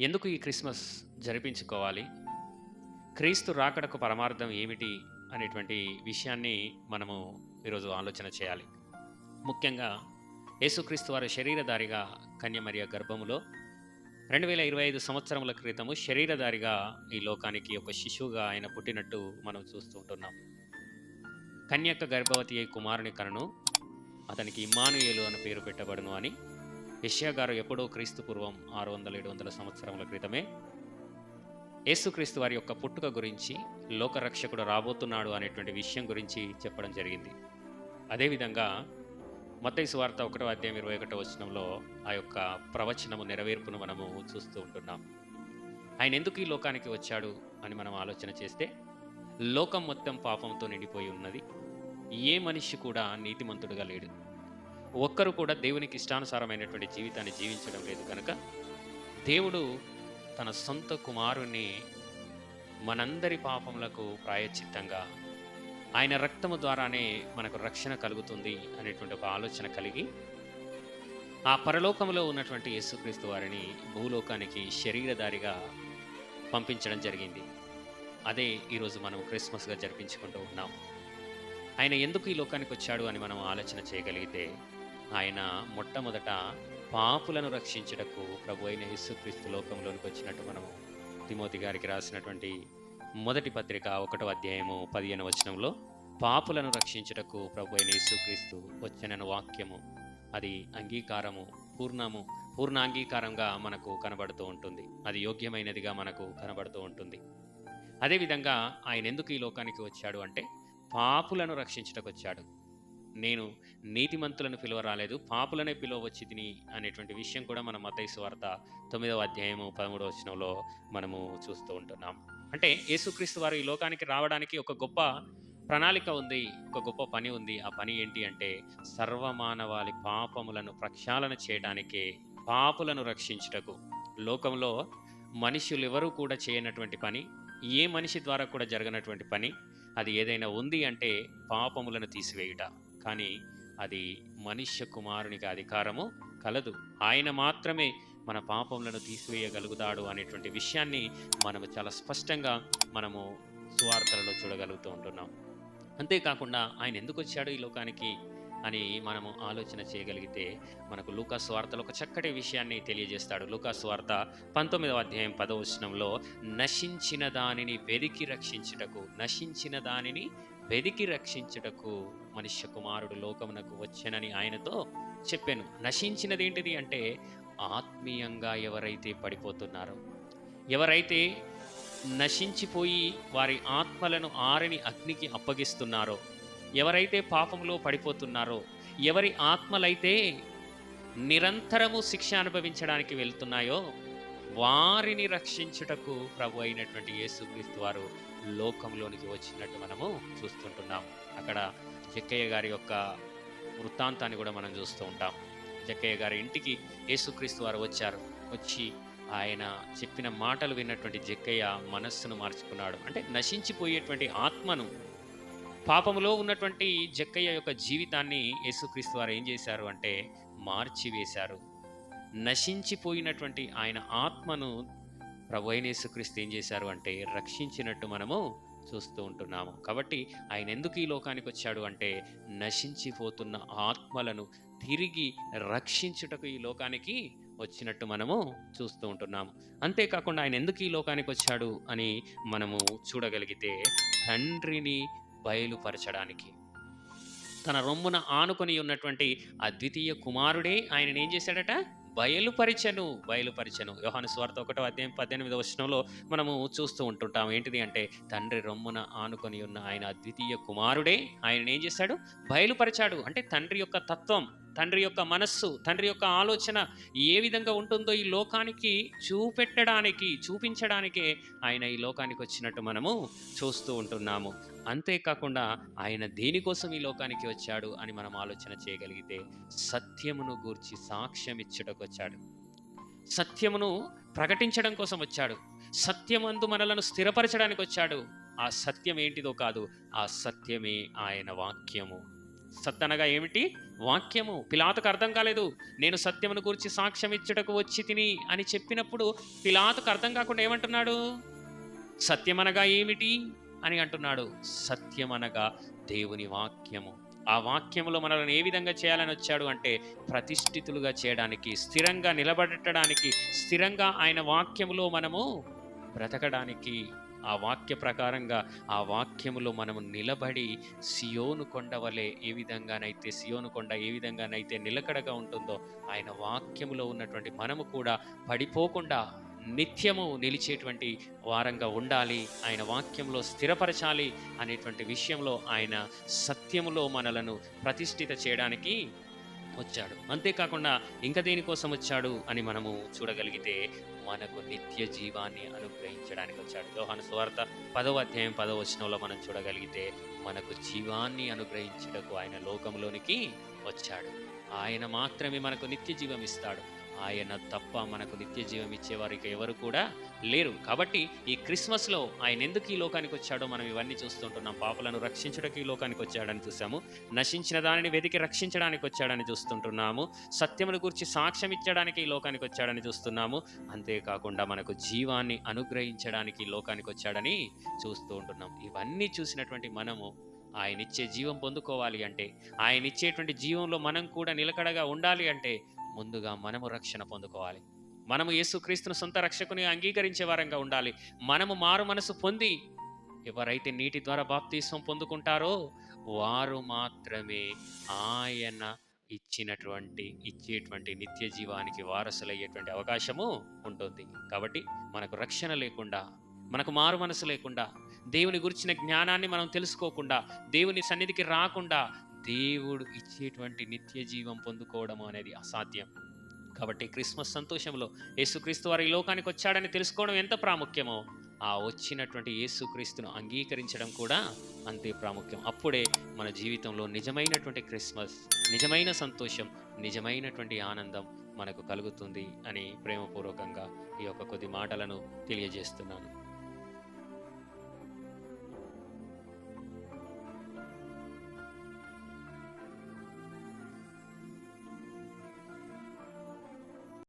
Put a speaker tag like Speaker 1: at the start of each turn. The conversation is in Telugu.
Speaker 1: ఎందుకు ఈ క్రిస్మస్ జరిపించుకోవాలి? క్రీస్తు రాకడకు పరమార్థం ఏమిటి అనేటువంటి విషయాన్ని మనము ఈరోజు ఆలోచన చేయాలి. ముఖ్యంగా యేసుక్రీస్తు వారి శరీరధారిగా కన్యమరియ గర్భములో రెండు వేల ఇరవై ఐదు సంవత్సరముల క్రితము శరీరధారిగా ఈ లోకానికి ఒక శిశువుగా ఆయన పుట్టినట్టు మనం చూస్తూ ఉంటున్నాం. కన్యక గర్భవతి కుమారుని కనను అతనికి ఇమ్మానుయేలు అని పేరు పెట్టబడును అని యెషయా గారు ఎప్పుడో క్రీస్తు పూర్వం ఆరు వందల ఏడు వందల సంవత్సరముల క్రితమే యేసుక్రీస్తు వారి యొక్క పుట్టుక గురించి లోకరక్షకుడు రాబోతున్నాడు అనేటువంటి విషయం గురించి చెప్పడం జరిగింది. అదేవిధంగా మతైసు వార్త ఒకటో అధ్యాయం ఇరవై ఒకటో వచనంలో ఆ యొక్క ప్రవచనము నెరవేర్పును మనము చూస్తూ ఉంటున్నాం. ఆయన ఎందుకు ఈ లోకానికి వచ్చాడు అని మనం ఆలోచన చేస్తే లోకం మొత్తం పాపంతో నిండిపోయి ఉన్నది. ఏ మనిషి కూడా నీతిమంతుడుగా లేడు. ఒక్కరు కూడా దేవునికి ఇష్టానుసారమైనటువంటి జీవితాన్ని జీవించడం లేదు కనుక దేవుడు తన సొంత కుమారుణ్ణి మనందరి పాపములకు ప్రాయచిత్తంగా ఆయన రక్తము ద్వారానే మనకు రక్షణ కలుగుతుంది అనేటువంటి ఒక ఆలోచన కలిగి ఆ పరలోకంలో ఉన్నటువంటి యేసుక్రీస్తు వారిని భూలోకానికి శరీరధారిగా పంపించడం జరిగింది. అదే ఈరోజు మనం క్రిస్మస్గా జరిపించుకుంటూ ఉన్నాం. ఆయన ఎందుకు ఈ లోకానికి వచ్చాడు అని మనం ఆలోచన చేయగలిగితే ఆయన మొట్టమొదట పాపులను రక్షించుటకు ప్రభు అయిన యేసుక్రీస్తు లోకంలోనికి వచ్చినట్టు మనము తిమోతి గారికి రాసినటువంటి మొదటి పత్రిక ఒకటో అధ్యాయము పదిహేను వచనంలో పాపులను రక్షించుటకు ప్రభు అయిన యేసుక్రీస్తు వచ్చనని వాక్యము. అది అంగీకారము పూర్ణము పూర్ణ అంగీకారంగా మనకు కనబడుతూ ఉంటుంది. అది యోగ్యమైనదిగా మనకు కనబడుతూ ఉంటుంది. అదేవిధంగా ఆయన ఎందుకు ఈ లోకానికి వచ్చాడు అంటే పాపులను రక్షించుటకు వచ్చాడు. నేను నీతిమంతులను పిలువ రాలేదు పాపులనే పిలువ వచ్చి తిని అనేటువంటి విషయం కూడా మన మతైసు వార్త తొమ్మిదవ అధ్యాయము పదమూడవ వచనంలో మనము చూస్తూ ఉంటున్నాం. అంటే యేసుక్రీస్తు వారు ఈ లోకానికి రావడానికి ఒక గొప్ప ప్రణాళిక ఉంది ఒక గొప్ప పని ఉంది. ఆ పని ఏంటి అంటే సర్వమానవాళి పాపములను ప్రక్షాళన చేయడానికే పాపులను రక్షించుటకు. లోకంలో మనుషులు ఎవరూ కూడా చేయనటువంటి పని ఏ మనిషి ద్వారా కూడా జరగనటువంటి పని అది ఏదైనా ఉంది అంటే పాపములను తీసివేయుట. కానీ అది మనుష్య కుమారునికి అధికారము కలదు. ఆయన మాత్రమే మన పాపములను తీసివేయగలుగుతాడు అనేటువంటి విషయాన్ని మనము చాలా స్పష్టంగా మనము సువార్తలలో చూడగలుగుతూ ఉంటున్నాం. అంతేకాకుండా ఆయన ఎందుకు వచ్చాడు ఈ లోకానికి అని మనము ఆలోచన చేయగలిగితే మనకు లూకా వార్తలో ఒక చక్కటి విషయాన్ని తెలియజేస్తాడు. లూకా స్వార్త పంతొమ్మిదవ అధ్యాయం పదవచనంలో నశించిన దానిని వెదికి రక్షించుటకు నశించిన దానిని వెదికి రక్షించుటకు మనుష్య కుమారుడు లోకమునకు వచ్చానని ఆయనతో చెప్పాను. నశించినది ఏంటిది అంటే ఆత్మీయంగా ఎవరైతే పడిపోతున్నారో ఎవరైతే నశించిపోయి వారి ఆత్మలను ఆరని అగ్నికి అప్పగిస్తున్నారో ఎవరైతే పాపంలో పడిపోతున్నారో ఎవరి ఆత్మలైతే నిరంతరము శిక్ష అనుభవించడానికి వెళ్తున్నాయో వారిని రక్షించుటకు ప్రభు అయినటువంటి యేసుక్రీస్తు వారు లోకంలోనికి వచ్చినట్టు మనము చూస్తుంటున్నాం. అక్కడ జక్కయ్య గారి యొక్క వృత్తాంతాన్ని కూడా మనం చూస్తూ ఉంటాం. జక్కయ్య గారి ఇంటికి యేసుక్రీస్తు వారు వచ్చారు. వచ్చి ఆయన చెప్పిన మాటలు విన్నటువంటి జక్కయ్య మనస్సును మార్చుకున్నాడు. అంటే నశించిపోయేటువంటి ఆత్మను పాపములో ఉన్నటువంటి జక్కయ్య యొక్క జీవితాన్ని యేసుక్రీస్తు వారు ఏం చేశారు అంటే మార్చివేశారు. నశించిపోయినటువంటి ఆయన ఆత్మను ప్రభు అయినేసుక్రీస్తు ఏం చేశారు అంటే రక్షించినట్టు మనము చూస్తూ ఉంటున్నాము. కాబట్టి ఆయన ఎందుకు ఈ లోకానికి వచ్చాడు అంటే నశించిపోతున్న ఆత్మలను తిరిగి రక్షించుటకు ఈ లోకానికి వచ్చినట్టు మనము చూస్తూ ఉంటున్నాము. అంతేకాకుండా ఆయన ఎందుకు ఈ లోకానికి వచ్చాడు అని మనము చూడగలిగితే తండ్రిని బయలుపరచడానికి. తన రొమ్మున ఆనుకొని ఉన్నటువంటి అద్వితీయ కుమారుడే ఆయన ఏం చేశాడట? బయలుపరిచను బయలుపరిచను. యోహాను స్వార్థ ఒకటో అధ్యాయం పద్దెనిమిదవ వచనంలో మనము చూస్తూ ఉంటుంటాం. ఏంటిది అంటే తండ్రి రొమ్మున ఆనుకొని ఉన్న ఆయన అద్వితీయ కుమారుడే. ఆయన ఏం చేశాడు బయలుపరిచాడు. అంటే తండ్రి యొక్క తత్వం. తండ్రి యొక్క మనస్సు తండ్రి యొక్క ఆలోచన ఏ విధంగా ఉంటుందో ఈ లోకానికి చూపెట్టడానికి చూపించడానికే ఆయన ఈ లోకానికి వచ్చినట్టు మనము చూస్తూ ఉంటున్నాము. అంతేకాకుండా ఆయన దేనికోసం ఈ లోకానికి వచ్చాడు అని మనం ఆలోచన చేయగలిగితే సత్యమును గూర్చి సాక్ష్యం ఇచ్చుటకు వచ్చాడు. సత్యమును ప్రకటించడం కోసం వచ్చాడు. సత్యమందు మనలను స్థిరపరచడానికి వచ్చాడు. ఆ సత్యం ఏంటిదో కాదు ఆ సత్యమే ఆయన వాక్యము. సద్దనగా ఏమిటి? వాక్యము. పిలాతుకు అర్థం కాలేదు. నేను సత్యమును గురించి సాక్ష్యం ఇచ్చుటకు వచ్చి తిని అని చెప్పినప్పుడు పిలాతుకు అర్థం కాకుండా ఏమంటున్నాడు? సత్యమనగా ఏమిటి? అని అంటున్నాడు. సత్యమనగా దేవుని వాక్యము. ఆ వాక్యములో మనల్ని ఏ విధంగా చేయాలని వచ్చాడు అంటే ప్రతిష్ఠితులుగా చేయడానికి స్థిరంగా నిలబడటానికి స్థిరంగా ఆయన వాక్యములో మనము బ్రతకడానికి ఆ వాక్య ప్రకారంగా ఆ వాక్యములో మనము నిలబడి సియోను కొండ వలె ఏ విధంగానైతే సియోను కొండ ఏ విధంగానైతే నిలకడగా ఉంటుందో ఆయన వాక్యములో ఉన్నటువంటి మనము కూడా పడిపోకుండా నిత్యము నిలిచేటువంటి వారంగా ఉండాలి ఆయన వాక్యంలో స్థిరపరచాలి అనేటువంటి విషయంలో ఆయన సత్యములో మనలను ప్రతిష్ఠిత చేయడానికి వచ్చాడు. అంతేకాకుండా ఇంకా దేనికోసం వచ్చాడు అని మనము చూడగలిగితే మనకు నిత్య జీవాన్ని అనుగ్రహించడానికి వచ్చాడు. యోహాను స్వార్థ పదవ అధ్యాయం పదవ వచనంలో మనం చూడగలిగితే మనకు జీవాన్ని అనుగ్రహించుటకు ఆయన లోకంలోనికి వచ్చాడు. ఆయన మాత్రమే మనకు నిత్య జీవం ఇస్తాడు. ఆయన తప్ప మనకు నిత్య జీవం ఇచ్చేవారు ఇక ఎవరు కూడా లేరు. కాబట్టి ఈ క్రిస్మస్లో ఆయన ఎందుకు ఈ లోకానికి వచ్చాడో మనం ఇవన్నీ చూస్తుంటున్నాం పాపలను రక్షించడానికి ఈ లోకానికి వచ్చాడని చూసాము నశించిన దానిని వెతికి రక్షించడానికి వచ్చాడని చూస్తుంటున్నాము. సత్యమును గురించి సాక్ష్యం ఇచ్చడానికి ఈ లోకానికి వచ్చాడని చూస్తున్నాము. అంతేకాకుండా మనకు జీవాన్ని అనుగ్రహించడానికి ఈ లోకానికి వచ్చాడని చూస్తూ ఉంటున్నాం. ఇవన్నీ చూసినటువంటి మనము ఆయన ఇచ్చే జీవం పొందుకోవాలి అంటే ఆయన ఇచ్చేటువంటి జీవంలో మనం కూడా నిలకడగా ఉండాలి అంటే ముందుగా మనము రక్షణ పొందుకోవాలి. మనము యేసుక్రీస్తును సొంత రక్షకుని అంగీకరించే వారంగా ఉండాలి. మనము మారు మనసు పొంది ఎవరైతే నీటి ద్వారా బాప్తీసం పొందుకుంటారో వారు మాత్రమే ఆయన ఇచ్చినటువంటి ఇచ్చేటువంటి నిత్య జీవానికి వారసులయ్యేటువంటి అవకాశము ఉంటుంది. కాబట్టి మనకు రక్షణ లేకుండా మనకు మారు మనసు లేకుండా దేవుని గురించిన జ్ఞానాన్ని మనం తెలుసుకోకుండా దేవుని సన్నిధికి రాకుండా దేవుడు ఇచ్చేటువంటి నిత్య జీవం పొందుకోవడం అనేది అసాధ్యం. కాబట్టి క్రిస్మస్ సంతోషంలో యేసుక్రీస్తు వారి లోకానికి వచ్చాడని తెలుసుకోవడం ఎంత ప్రాముఖ్యమో ఆ వచ్చినటువంటి యేసుక్రీస్తును అంగీకరించడం కూడా అంతే ప్రాముఖ్యం. అప్పుడే మన జీవితంలో నిజమైనటువంటి క్రిస్మస్ నిజమైన సంతోషం నిజమైనటువంటి ఆనందం మనకు కలుగుతుంది అని ప్రేమపూర్వకంగా ఈ యొక్క కొద్ది మాటలను తెలియజేస్తున్నాను.